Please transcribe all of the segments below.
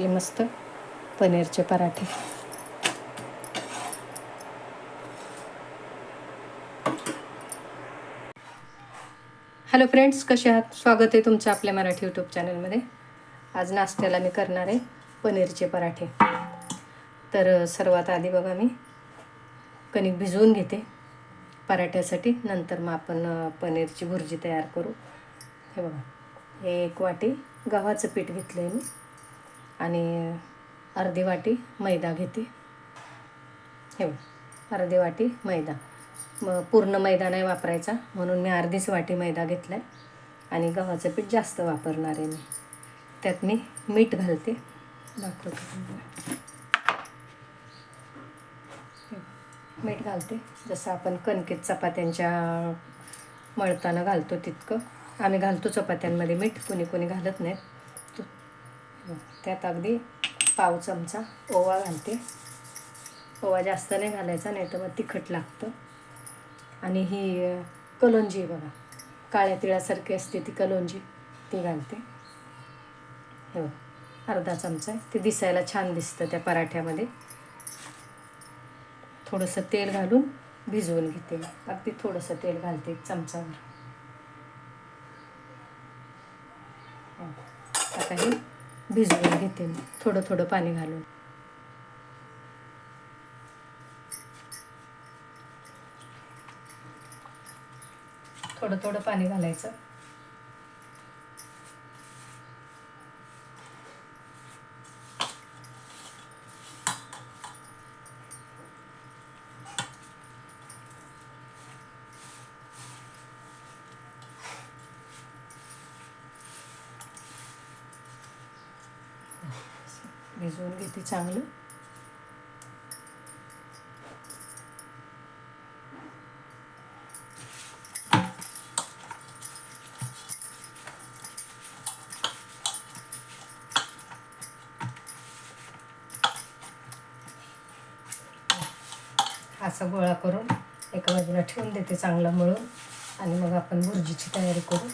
आपले मस्त पनीरचे पराठे. हॅलो फ्रेंड्स कसे आहात? स्वागत आहे तुमचं आपल्या मराठी यूट्यूब चॅनलमध्ये आज नाश्त्याला मी करणार आहे पनीरचे पराठे. तर सर्वात आधी बघा मी कणिक भिजवून घेते. पराठ्यासाठी नंतर मग आपण पनीरची भुर्जी तयार करू. हे बघा एक वाटी गव्हाचं पीठ घेतलं आहे मी. आणि अर्धी वाटी मैदा घेते. हे अर्धी वाटी मैदा. मग पूर्ण मैदा नाही वापरायचा म्हणून मी अर्धीच वाटी मैदा घेतला आहे आणि गव्हाचं पीठ जास्त वापरणार आहे मी. त्यात मी मीठ घालते. दाखवते मीठ घालते. जसं आपण कणकेत चपात्यांच्या मळताना घालतो तितकं. आम्ही घालतो चपात्यांमध्ये मीठ कोणी कोणी घालत नाहीत. त्यात अगदी पाव चमचा ओवा घालते. ओवा जास्त नाही घालायचा नाही तर मग तिखट लागतं. आणि ही कलोंजी आहे बघा काळ्या तिळासारखी असते ती कलोंजी ती घालते. हे अर्धा चमचा आहे. ते दिसायला छान दिसतं त्या पराठ्यामध्ये. थोडंसं तेल घालून भिजवून घेते. अगदी थोडंसं तेल घालते चमचावर आता हे भिजवून घेते मी थोडं थोडं पाणी घालून. थोडं थोडं पाणी घालायचं भिजवून घेते चांगलं. असा गोळा करून एका बाजूला ठेवून देते चांगला मळून. आणि मग आपण भुर्जीची तयारी करू.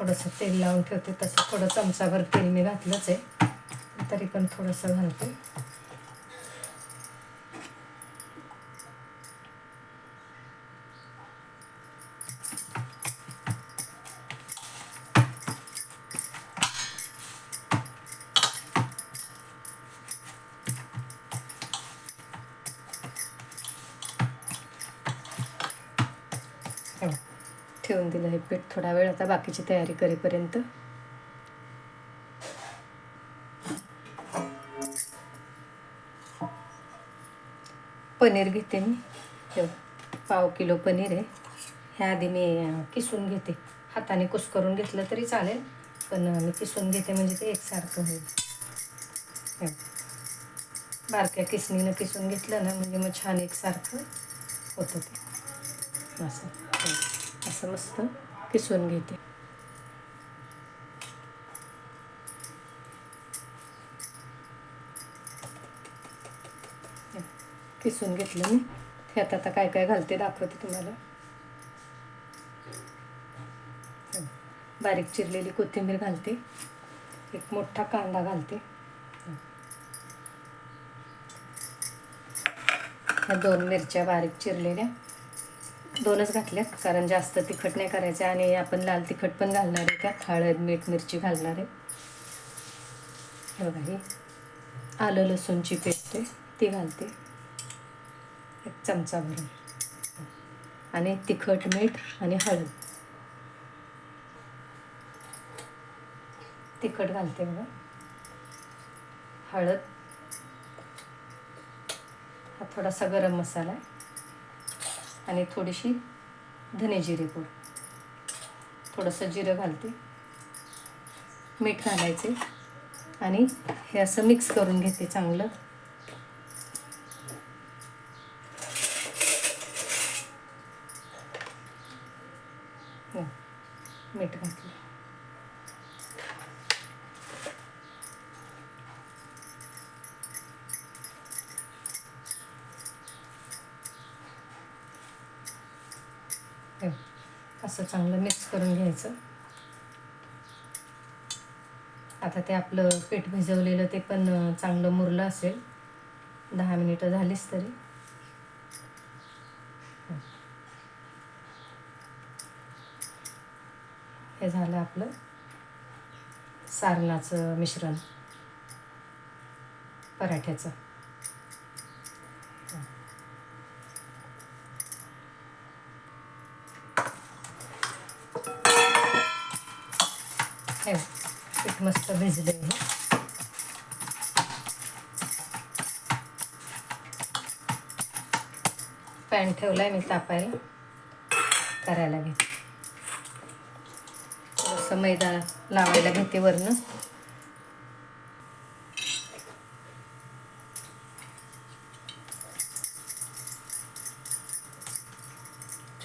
थोडंसं तेल लावून ठेवते. तसं थोडं चमचाभर तेल मी घातलंच आहे. तरी पण थोडंसं घालते. ठेवून दिलं हे पीठ थोडा वेळ आता बाकीची तयारी करेपर्यंत. पनीर घेते मी. पाव किलो पनीर आहे. ह्या आधी मी किसून घेते. हाताने कुस करून घेतलं तरी चालेल पण मी किसून घेते म्हणजे ते एकसारखं होईल. बारक्या किसणीनं किसून घेतलं ना म्हणजे मग छान एकसारखं होतं ते. असं. असं मस्त किसून घेते. किसून घेतलं मी. त्यात आता काय काय घालते दाखवते तुम्हाला. बारीक चिरलेली कोथिंबीर घालते. एक मोठा कांदा घालते. ह्या दोन मिरच्या बारीक चिरलेल्या. दोनच घातल्यात कारण जास्त तिखट नाही करायचं आणि आपण लाल तिखट पण घालणार आहे त्यात. हळद मीठ मिरची घालणार आहे. बघा ही आलं लसूणची पेस्ट आहे ती घालते. एक चमचा भरून. आणि तिखट मीठ आणि हळद. तिखट घालते बघा. हळद. हा थोडासा गरम मसाला आहे. आणि थोडीशी धने जिरे पूड. थोडंसं जिरं घालते. मीठ घालायचे. आणि हे असं मिक्स करून घेते चांगलं हं, मीठ घातलं हे असं चांगलं मिक्स करून घ्यायचं आता ते आपलं पीठ भिजवलेलं ते पण चांगलं मुरलं असेल. दहा मिनिटं झालीच तरी. हे झालं आपलं सारणाचं मिश्रण. पराठ्याचं. हे बघ, पीठ मस्त भिजलं आहे पॅन ठेवलाय मी तापायला. करायला घेते थोडंसं मैदा लावायला घेते वरनं.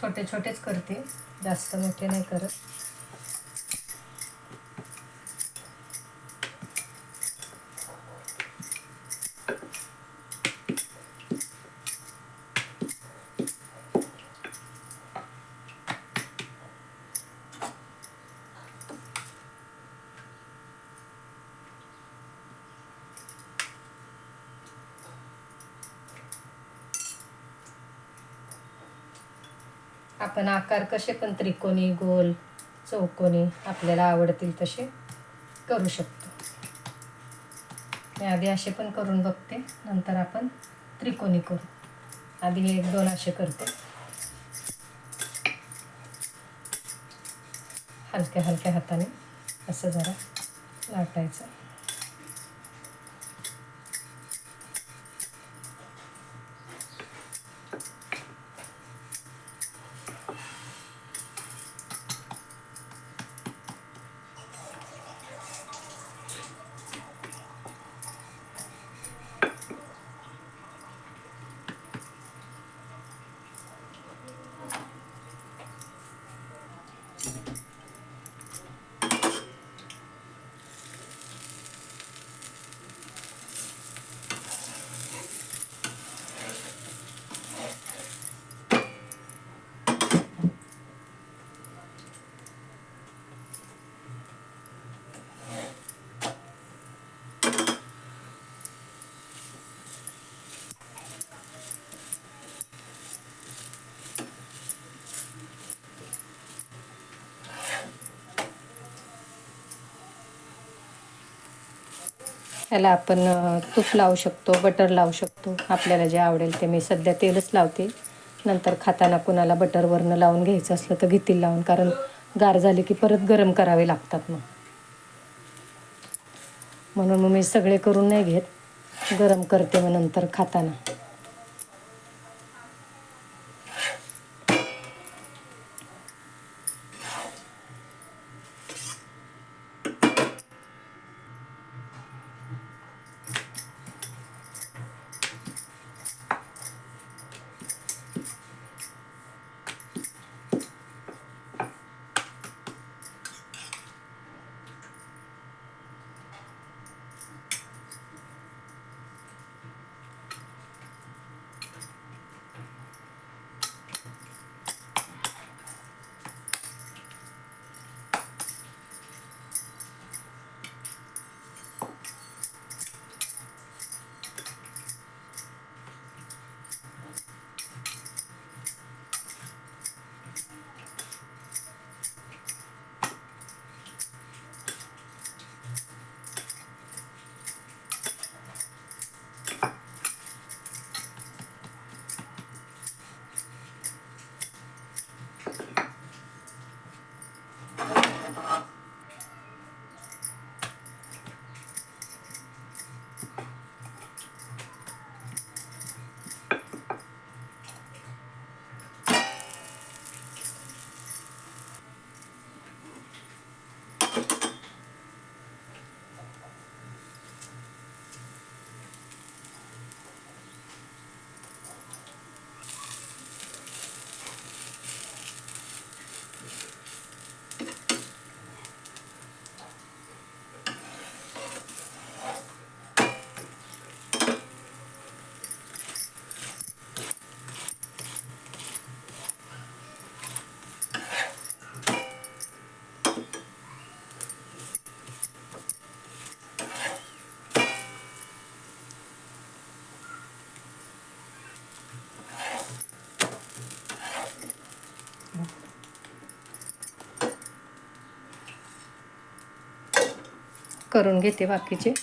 छोटे छोटेच करते. जास्त मोठे नाही करत. आपण आकार कसे पण त्रिकोणी गोल चौकोनी आपल्याला आवडतील तसे करू शकतो. मी आधी असे पण करून बघते नंतर आपण त्रिकोणी करू. आधी एक दोन असे करते. हलक्या हलक्या हाताने असं जरा लाटायचं. याला आपण तूप लावू शकतो बटर लावू शकतो. आपल्याला जे आवडेल ते मी सध्या तेलच लावते. नंतर खाताना कुणाला बटरवरनं लावून घ्यायचं असलं तर घेतील लावून कारण गार झाले की परत गरम करावे लागतात मग. म्हणून मग मी सगळे करून नाही घेत. गरम करते मग नंतर खाताना. करून घेते बाकीचे.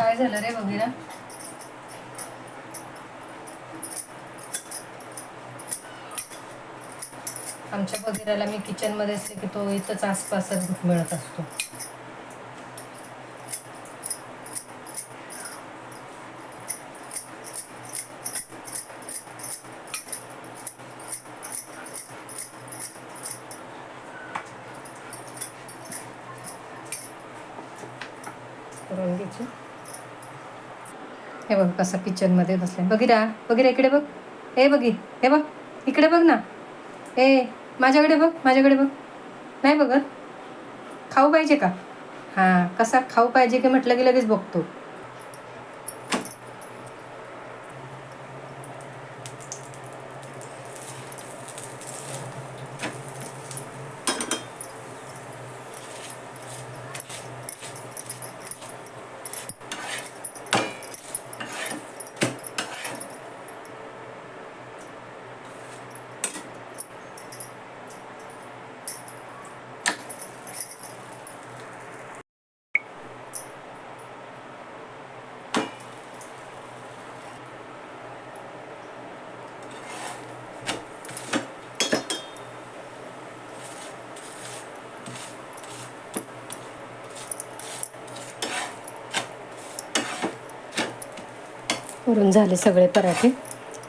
काय झालं रे बघीरा आमच्या बघिराला मी किचनमध्ये असते की तो इथंच आसपासच मिळत असतो. करून घ्यायची हे बघ कसं किचनमध्ये बसले. बघिरा बघिरा इकडे बघ. हे बघी हे बघ. इकडे बघ ना. ए माझ्याकडे बघ माझ्याकडे बघ. नाही बघत? खाऊ पाहिजे का? हां कसा खाऊ पाहिजे की म्हटलं की लगेच बघतो. करून झाले सगळे पराठे.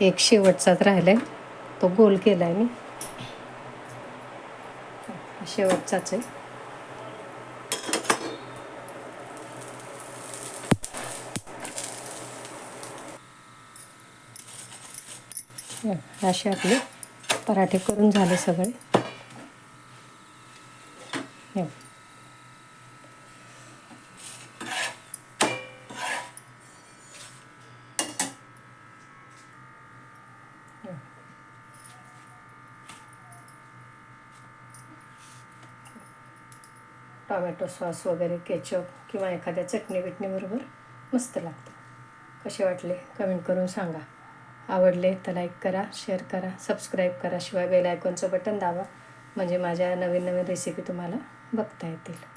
एक शेवटचाच राहिलाय. तो गोल केला आहे मी. शेवटचाच आहे. असे आपले पराठे करून झाले सगळे हे. टॉमॅटो सॉस वगैरे केचप किंवा एखाद्या चटणी बिटणीबरोबर मस्त लागतं. कसे वाटले? कमेंट करून सांगा. आवडले तर लाईक करा शेअर करा सबस्क्राईब करा शिवाय बेल आयकॉनचं बटन दाबा. म्हणजे माझ्या नवीन नवीन रेसिपी तुम्हाला बघता येतील.